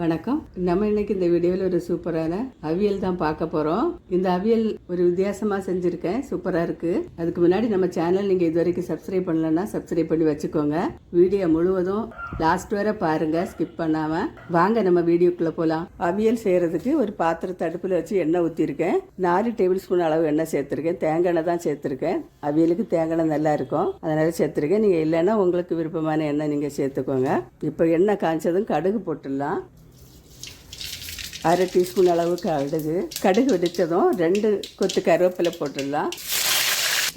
வணக்கம். நம்ம இன்னைக்கு இந்த வீடியோவில் ஒரு சூப்பரான அவியல் தான் பார்க்க போகிறோம் இந்த அவியல் ஒரு வித்தியாசமாக செஞ்சுருக்கேன். சூப்பராக இருக்குது அதுக்கு முன்னாடி நம்ம சேனல் நீங்கள் இது வரைக்கும் சப்ஸ்கிரைப் பண்ணலன்னா சப்ஸ்கிரைப் பண்ணி வச்சுக்கோங்க. வீடியோ முழுவதும் லாஸ்ட் வரை பாருங்கள் ஸ்கிப் பண்ணாமல் வாங்க நம்ம வீடியோக்குள்ளே போகலாம் அவியல் செய்கிறதுக்கு ஒரு பாத்திரத்தை அடுப்பில் வச்சு எண்ணெய் ஊற்றிருக்கேன் நாலு டேபிள் ஸ்பூன் அளவு எண்ணெய் சேர்த்துருக்கேன். தேங்காய் எண்ணெய் தான் சேர்த்துருக்கேன். அவியலுக்கு தேங்காய் எண்ணெய் நல்லா இருக்கும். அதனால் சேர்த்துருக்கேன். நீங்கள் இல்லைன்னா உங்களுக்கு விருப்பமான எண்ணெய் நீங்கள் சேர்த்துக்கோங்க. இப்போ எண்ணெய் காய்ச்சதும் கடுகு போட்டுடலாம். அரை டீஸ்பூன் அளவு கடுகு கடுகு வெடித்ததும் ரெண்டு கொத்து கருவேப்பிலை போட்டுடலாம்.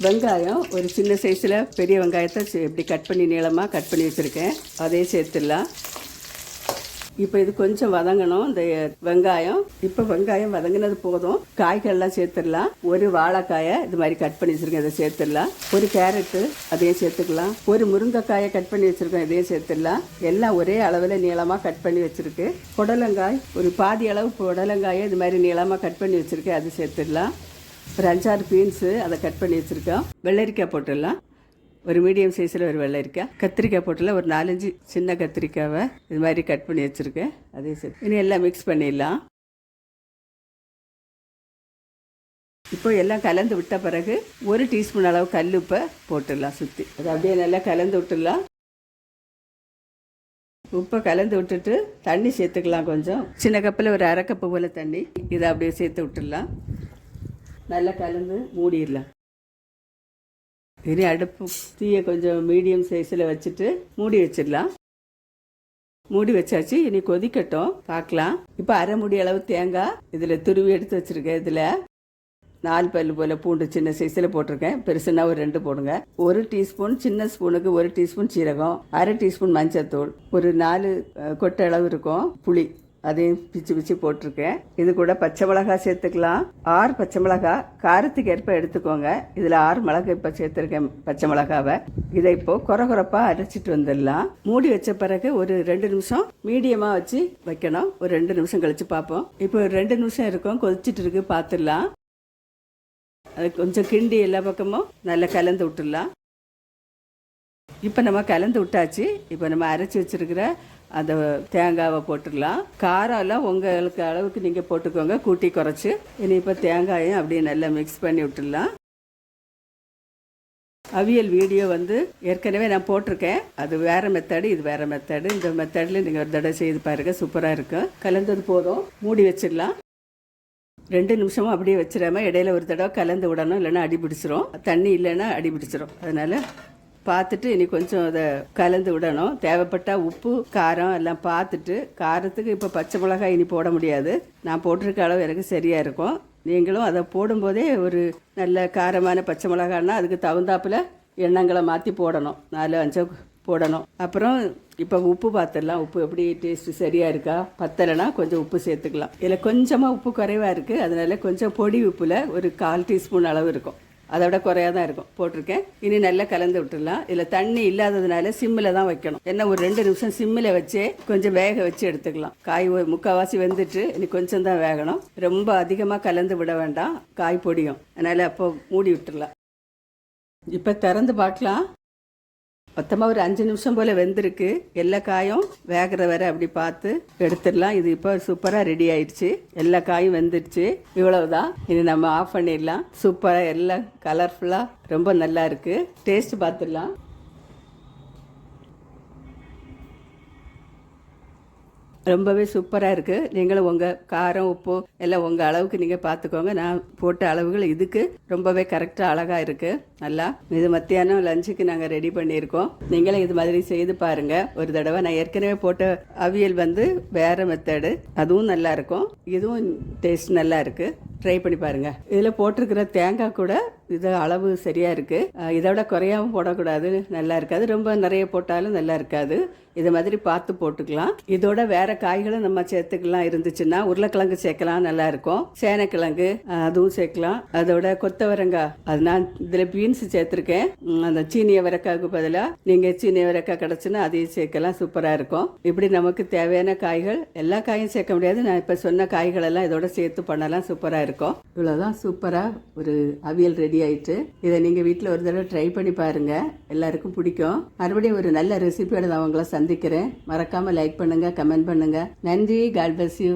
வெங்காயம் ஒரு சின்ன சைஸில் பெரிய வெங்காயத்தை எப்படி இப்படி கட் பண்ணி நீளமாக கட் பண்ணி வச்சுருக்கேன். அதையும் சேர்த்துடலாம். இப்போ இது கொஞ்சம் வதங்கணும். இந்த வெங்காயம். இப்போ வெங்காயம் வதங்கினது போதும். காய்கள்லாம் சேர்த்துடலாம். ஒரு வாழைக்காயை இது மாதிரி கட் பண்ணி வச்சிருக்கேன். இதை சேர்த்துடலாம். ஒரு கேரட்டு அதையும் சேர்த்துக்கலாம். ஒரு முருங்கைக்காயை கட் பண்ணி வச்சுருக்கோம் இதையும் சேர்த்துடலாம். எல்லாம் ஒரே அளவில் நீளமாக கட் பண்ணி வச்சிருக்கு. புடலங்காய் ஒரு பாதி அளவு புடலங்காயை இது மாதிரி நீளமாக கட் பண்ணி வச்சிருக்கேன். அது சேர்த்துடலாம். ஒரு அஞ்சாறு பீன்ஸு அதை கட் பண்ணி வச்சுருக்கோம் வெள்ளரிக்காய் போட்டுடலாம். ஒரு மீடியம் சைஸில் ஒரு வெள்ளரிக்காய் கத்திரிக்காய் போட்டில் ஒரு நாலஞ்சு சின்ன கத்திரிக்காவை இது மாதிரி கட் பண்ணி வச்சுருக்கேன். அதே சரி இனி எல்லாம் மிக்ஸ் பண்ணிடலாம். இப்போ எல்லாம் கலந்து விட்ட பிறகு ஒரு டீஸ்பூன் அளவு கல் உப்பை போட்டுடலாம் சுற்றி அது அப்படியே நல்லா கலந்து விட்டுடலாம். உப்பை கலந்து விட்டுட்டு தண்ணி சேர்த்துக்கலாம் கொஞ்சம். சின்ன கப்பில் ஒரு அரை கப்பு போல் தண்ணி. இதை அப்படியே சேர்த்து விட்டுடலாம். நல்லா கலந்து மூடிடலாம். இனி அடுப்பு தீயை கொஞ்சம் மீடியம் சைஸில் வச்சுட்டு மூடி வச்சிடலாம். மூடி வச்சாச்சு. இனி கொதிக்கட்டும். பார்க்கலாம். இப்போ அரை முடி அளவு தேங்காய் இதில் துருவி எடுத்து வச்சிருக்கேன் இதில். நாலு பல்லு போல் பூண்டு சின்ன சைஸில் போட்டிருக்கேன். பெருசுனா ஒரு ரெண்டு போடுங்க. ஒரு டீஸ்பூன் சின்ன ஸ்பூனுக்கு ஒரு டீஸ்பூன் சீரகம் அரை டீஸ்பூன் மஞ்சத்தூள். ஒரு நாலு கொட்டை அளவு இருக்கும். புளி. அதையும் பிச்சு பிச்சு போட்டிருக்கேன். இது கூட பச்சை மிளகாய் சேர்த்துக்கலாம். ஆறு பச்சை மிளகாய். காரத்துக்கு ஏற்ப எடுத்துக்கோங்க. இதில் ஆறு மிளகாய் இப்போ சேர்த்துருக்கேன் பச்சை மிளகாவை. இதை இப்போ குறை குறைப்பாக அரைச்சிட்டு வந்துடலாம். மூடி வச்ச பிறகு ஒரு ரெண்டு நிமிஷம் மீடியமாக வச்சு வைக்கணும். ஒரு ரெண்டு நிமிஷம் கழித்து பார்ப்போம். இப்போ ரெண்டு நிமிஷம் இருக்கும். கொதிச்சிட்டு இருக்கு. பார்த்துடலாம். அது கொஞ்சம் கிண்டி எல்லா பக்கமும் நல்லா கலந்து விட்டுடலாம். இப்போ நம்ம கலந்து விட்டாச்சு. இப்போ நம்ம அரைச்சி வச்சிருக்கிற அந்த தேங்காவை போட்டுடலாம். காரம் எல்லாம் உங்களுக்கு அளவுக்கு நீங்கள் போட்டுக்கோங்க. கூட்டி குறைச்சி. இனி இப்போ தேங்காயும் அப்படியே நல்லா மிக்ஸ் பண்ணி விட்டுடலாம். அவியல் வீடியோ வந்து ஏற்கனவே நான் போட்டிருக்கேன். அது வேற மெத்தடு இது வேற மெத்தடு இந்த மெத்தடில் நீங்கள் ஒரு தடவை செய்து பாருங்க. சூப்பராக இருக்கும் கலந்தது போதும். மூடி வச்சிடலாம். ரெண்டு நிமிஷமும் அப்படியே வச்சிடாம இடையில ஒரு தடவை கலந்து விடணும். இல்லைன்னா அடி பிடிச்சிரும். தண்ணி இல்லைன்னா அடி பிடிச்சிரும். அதனால பார்த்துட்டு இனி கொஞ்சம் அதை கலந்து விடணும். தேவைப்பட்டா உப்பு காரம் எல்லாம் பார்த்துட்டு காரத்துக்கு இப்போ பச்சை மிளகாய் இனி போட முடியாது. நான் போட்டிருக்க அளவு எனக்கு சரியா இருக்கும். நீங்களும் அதை போடும்போதே ஒரு நல்ல காரமான பச்சை மிளகான்னா அதுக்கு தகுந்தாப்புல எண்ணங்களை மாற்றி போடணும். நாலு அஞ்சு போடணும். அப்புறம் இப்போ உப்பு பார்த்துடலாம். உப்பு எப்படி டேஸ்ட் சரியாக இருக்கா? பத்தலைனா கொஞ்சம் உப்பு சேர்த்துக்கலாம். இதில் கொஞ்சமாக உப்பு குறைவாக இருக்குது அதனால கொஞ்சம் பொடி உப்பில் ஒரு கால் டீஸ்பூன் அளவு இருக்கும். அதை விட குறையாக தான் இருக்கும். போட்டிருக்கேன். இனி நல்லா கலந்து விட்டுடலாம். இதில் தண்ணி இல்லாததுனால சிம்மில் தான் வைக்கணும். என்ன ஒரு ரெண்டு நிமிஷம் சிம்மில் வச்சே கொஞ்சம் வேக வச்சு எடுத்துக்கலாம். காய் முக்கால்வாசி வெந்துட்டு இனி கொஞ்சம் தான் வேகணும். ரொம்ப அதிகமாக கலந்து விட வேண்டாம். காய் பொடியும். அதனால் அப்போ மூடி விட்டுடலாம். இப்போ திறந்து பார்க்கலாம். மொத்தமாக ஒரு அஞ்சு நிமிஷம் போல் வெந்திருக்கு. எல்லா காயும் வேகிற வரை அப்படி பார்த்து எடுத்துடலாம். இது இப்போ சூப்பராக ரெடி ஆயிடுச்சு. எல்லா காயும் வெந்துடுச்சு. இவ்வளவுதான். இது நம்ம ஆஃப் பண்ணிடலாம். சூப்பராக எல்லாம் கலர்ஃபுல்லாக ரொம்ப நல்லா இருக்கு. டேஸ்ட் பார்த்துடலாம். ரொம்பவே சூப்பராக இருக்குது நீங்களும் உங்கள் காரம் உப்பு எல்லாம் உங்கள் அளவுக்கு நீங்கள் பார்த்துக்கோங்க நான் போட்ட அளவுகள் இதுக்கு ரொம்பவே கரெக்டாக அழகாக இருக்குது நல்லா இது மத்தியானம் லஞ்சுக்கு நாங்கள் ரெடி பண்ணியிருக்கோம். நீங்களும் இது மாதிரி செய்து பாருங்கள் ஒரு தடவை நான் ஏற்கனவே போட்ட அவியல் வந்து வேறு மெத்தடு அதுவும் நல்லா இருக்கும். இதுவும் டேஸ்ட் நல்லா இருக்குது ட்ரை பண்ணி பாருங்க. இதில் போட்டிருக்கிற தேங்காய் கூட இது அளவு சரியாக இருக்குது இதை விட குறையாவும் போடக்கூடாது. நல்லா இருக்காது. ரொம்ப நிறைய போட்டாலும் நல்லா இருக்காது. இது மாதிரி பார்த்து போட்டுக்கலாம். இதோட வேற காய்களும் நம்ம சேர்த்துக்கலாம். இருந்துச்சுன்னா உருளைக்கிழங்கு சேர்க்கலாம். நல்லா இருக்கும். சேனைக்கிழங்கு அதுவும் சேர்க்கலாம். அதோட கொத்தவரங்காய் அது நான் இதில் பீன்ஸ் சேர்த்துருக்கேன். அந்த சீனிய வரக்காய்க்கு பதிலாக நீங்கள் சீனிய வரக்காய் கிடச்சுன்னா அதையும் சேர்க்கலாம். சூப்பராக இருக்கும். இப்படி நமக்கு தேவையான காய்கள் எல்லா காயும் சேர்க்க முடியாது. நான் இப்போ சொன்ன காய்களெல்லாம் இதோட சேர்த்து பண்ணலாம். சூப்பராக இருக்கும். இவ்வளோதான் சூப்பராக ஒரு அவியல் ரெடி ஆயிட்டு. இதை நீங்கள் வீட்டில் ஒரு தடவை ட்ரை பண்ணி பாருங்க. எல்லாருக்கும் பிடிக்கும். மறுபடியும் ஒரு நல்ல ரெசிபியோட நான் உங்களை சந்திக்கிறேன். மறக்காமல் லைக் பண்ணுங்கள் கமெண்ட் பண்ணுங்க. நன்றி. God bus you